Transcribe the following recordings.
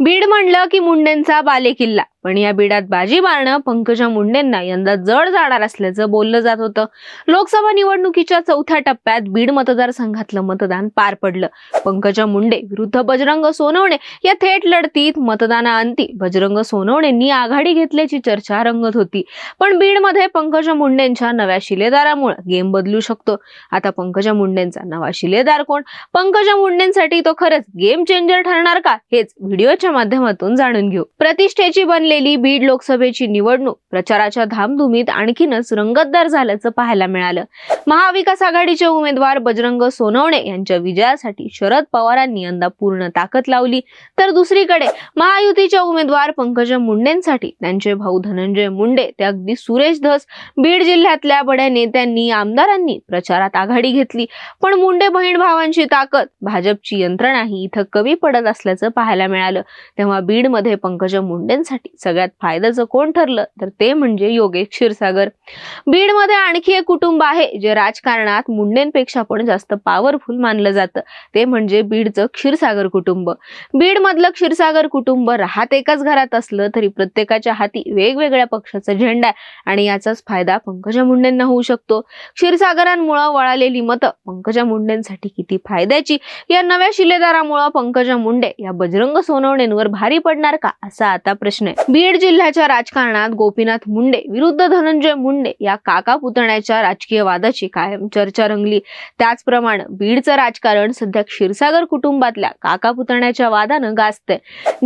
बीड म्हणलं की मुंडेंचा बालेकिल्ला. पण या बीडात बाजी मारणं पंकजा मुंडेंना यंदा जड जाणार असल्याचं बोललं जात होतं. लोकसभा निवडणुकीच्या चौथ्या टप्प्यात बीड मतदारसंघातलं मतदान पार पडलं. पंकजा मुंडे विरुद्ध बजरंग सोनवणे या थेट लढतीत मतदानाअंती बजरंग सोनवणेंनी आघाडी घेतल्याची चर्चा रंगत होती. पण बीडमध्ये पंकजा मुंडेंच्या नव्या शिलेदारामुळे गेम बदलू शकतो. आता पंकजा मुंडेंचा नवा शिलेदार कोण? पंकजा मुंडेंसाठी तो खरंच गेम चेंजर ठरणार का? हेच व्हिडिओच्या माध्यमातून जाणून घेऊ. प्रतिष्ठेची बनलेली बीड लोकसभेची निवडणूक. प्रचाराच्या धामधुमीत आणखीनच रंगतदार झाल्याचं पाहायला मिळालं. महाविकास आघाडीचे उमेदवार बजरंग सोनवणे यांच्या विजयासाठी शरद पवारांनी यंदा पूर्ण ताकद लावली. तर दुसरीकडे महायुतीच्या उमेदवार पंकजा मुंडेंसाठी त्यांचे भाऊ धनंजय मुंडे ते अगदी सुरेश धस बीड जिल्ह्यातल्या बड्या नेत्यांनी आमदारांनी प्रचारात आघाडी घेतली. पण मुंडे बहीण भावांची ताकद भाजपची यंत्रणाही इथं कमी पडत असल्याचं पाहायला मिळालं. तेव्हा बीडमध्ये पंकजा मुंडेंसाठी सगळ्यात फायद्याचं कोण ठरलं? तर ते म्हणजे योगेश क्षीरसागर. बीडमध्ये आणखी एक कुटुंब आहे जे राजकारणात मुंडेंपेक्षा पण जास्त पॉवरफुल मानलं जातं. ते म्हणजे बीडचं क्षीरसागर कुटुंब. बीडमधलं क्षीरसागर कुटुंब राहत एकाच घरात असलं तरी प्रत्येकाच्या हाती वेगवेगळ्या पक्षाचा झेंडा आहे आणि याचाच फायदा पंकजा मुंडेंना होऊ शकतो. क्षीरसागरांमुळे वळालेली मतं पंकजा मुंडेंसाठी किती फायद्याची? या नव्या शिलेदारामुळे पंकजा मुंडे या बजरंग सोनवणेंवर भारी पडणार का? असा आता प्रश्न आहे. बीड जिल्ह्याच्या राजकारणात गोपीनाथ मुंडे विरुद्ध धनंजय मुंडे या काका पुतण्याच्या राजकीय वादाची कायम चर्चा रंगली. त्याचप्रमाणे बीडचं राजकारण सध्या क्षीरसागर कुटुंबातल्या काका पुतण्याच्या वादानं गाजतंय.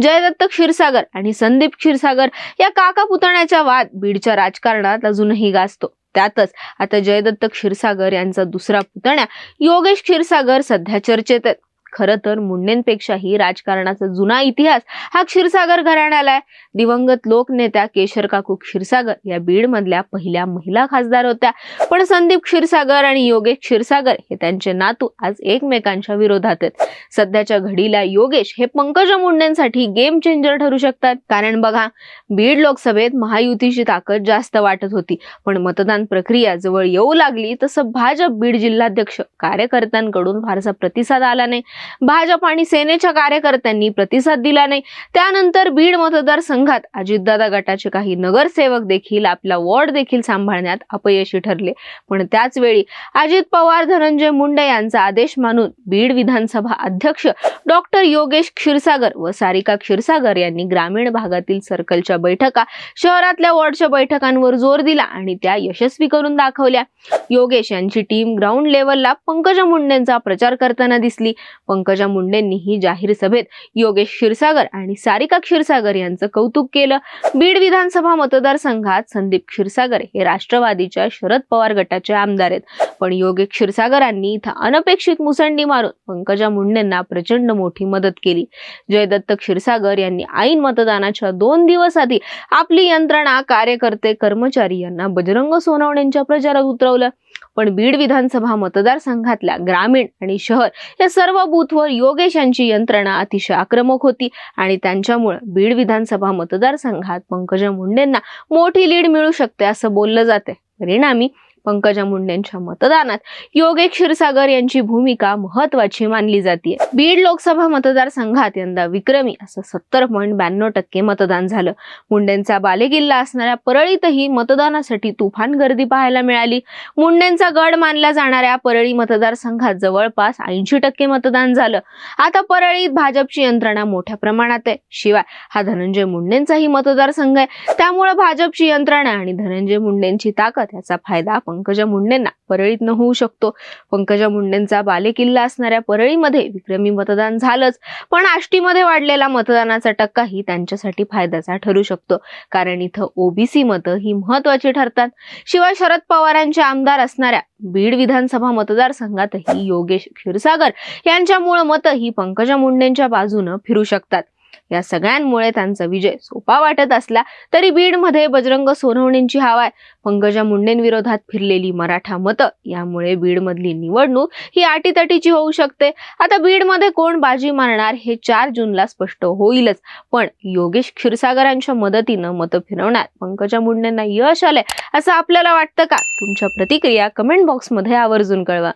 जयदत्त क्षीरसागर आणि संदीप क्षीरसागर या काका पुतण्याचा वाद बीडच्या राजकारणात अजूनही गाजतो. त्यातच आता जयदत्त क्षीरसागर यांचा दुसरा पुतण्या योगेश क्षीरसागर सध्या चर्चेत आहेत. खरं तर मुंडेंपेक्षाही राजकारणाचा जुना इतिहास हा क्षीरसागर घराण्याला आहे दिवंगत लोकनेत्या केशर काकू क्षीरसागर या बीड मधल्या पहिल्या महिला खासदार होत्या. पण संदीप क्षीरसागर आणि योगेश क्षीरसागर हे त्यांचे नातू आज एकमेकांच्या विरोधात आहेत. सध्याच्या घडीला योगेश हे पंकजा मुंडेंसाठी गेम चेंजर ठरू शकतात. कारण बघा बीड लोकसभेत महायुतीची ताकद जास्त वाटत होती. पण मतदान प्रक्रिया जवळ येऊ लागली तसं भाजप बीड जिल्हाध्यक्ष कार्यकर्त्यांकडून फारसा प्रतिसाद आला नाही. भाजप आणि सेनेच्या कार्यकर्त्यांनी प्रतिसाद दिला नाही. त्यानंतर बीड मतदारसंघात अजितदादा गटाचे काही नगरसेवक देखील आपला वॉर्ड देखील सांभाळण्यात अपयशी ठरले. पण त्याच वेळी अजित पवार धनंजय मुंडे यांचा आदेश मानून बीड विधानसभा अध्यक्ष डॉक्टर योगेश क्षीरसागर व सारिका क्षीरसागर यांनी ग्रामीण भागातील सर्कलच्या बैठका शहरातल्या वॉर्डच्या बैठकांवर जोर दिला आणि त्या यशस्वी करून दाखवल्या. योगेश यांची टीम ग्राउंड लेवलला पंकजा मुंडेंचा प्रचार करताना दिसली. पंकजा मुंडेंनीही जाहीर सभेत योगेश क्षीरसागर आणि सारिका क्षीरसागर यांचं कौतुक केलं. बीड विधानसभा मतदारसंघात संदीप क्षीरसागर हे राष्ट्रवादीच्या शरद पवार गटाचे आमदार आहेत. पण योगेश क्षीरसागरांनी इथं अनपेक्षित मुसंडी मारून पंकजा मुंडेंना प्रचंड मोठी मदत केली. जयदत्त क्षीरसागर यांनी ऐन मतदानाच्या दोन दिवस आधी आपली यंत्रणा कार्यकर्ते कर्मचारी यांना बजरंग सोनवण्यांच्या प्रचारात उतरवलं. पण बीड विधानसभा मतदारसंघातल्या ग्रामीण आणि शहर या सर्व बूथवर योगेश यांची यंत्रणा अतिशय आक्रमक होती आणि त्यांच्यामुळे बीड विधानसभा मतदारसंघात पंकजा मुंडेंना मोठी लीड मिळू शकते असं बोललं जाते परिणामी पंकजा मुंडेंच्या मतदानात योगे क्षीरसागर यांची भूमिका महत्वाची मानली जाते बीड लोकसभा मतदारसंघात यंदा विक्रमी असं सत्तर पॉईंट ब्याण्णव टक्के मतदान झालं. मुंडेंचा बालेकिल्ला असणाऱ्या परळीतही मतदानासाठी तुफान गर्दी पाहायला मिळाली. मुंडेंचा गड मानला जाणाऱ्या परळी मतदारसंघात जवळपास ऐंशी टक्के मतदान झालं. आता परळीत भाजपची यंत्रणा मोठ्या प्रमाणात आहे. शिवाय हा धनंजय मुंडेंचाही मतदारसंघ आहे. त्यामुळे भाजपची यंत्रणा आणि धनंजय मुंडेंची ताकद याचा फायदा पंकजा मुंडेंना परळीत न होऊ शकतो. पंकजा मुंडेंचा बालेकिल्ला असणाऱ्या परळीमध्ये विक्रमी मतदान झालंच. पण आष्टीमध्ये वाढलेला मतदानाचा टक्काही त्यांच्यासाठी फायद्याचा ठरू शकतो. कारण इथं ओबीसी मतं ही महत्वाची ठरतात. शिवाय शरद पवारांचे आमदार असणाऱ्या बीड विधानसभा मतदारसंघातही योगेश क्षीरसागर यांच्यामुळे मतं ही पंकजा मुंडेंच्या बाजूनं फिरू शकतात. या सगळ्यांमुळे त्यांचा विजय सोपा वाटत असला तरी बीडमध्ये बजरंग सोनवणेंची हवा आहे पंकजा मुंडेंविरोधात फिरलेली मराठा मतं यामुळे बीडमधली निवडणूक ही आटीतटीची होऊ शकते. आता बीडमध्ये कोण बाजी मारणार हे चार जूनला स्पष्ट होईलच. पण योगेश क्षीरसागरांच्या मदतीनं मतं फिरवण्यात पंकजा मुंडेंना यश आलंय असं आपल्याला वाटतं का? तुमच्या प्रतिक्रिया कमेंट बॉक्समध्ये आवर्जून कळवा.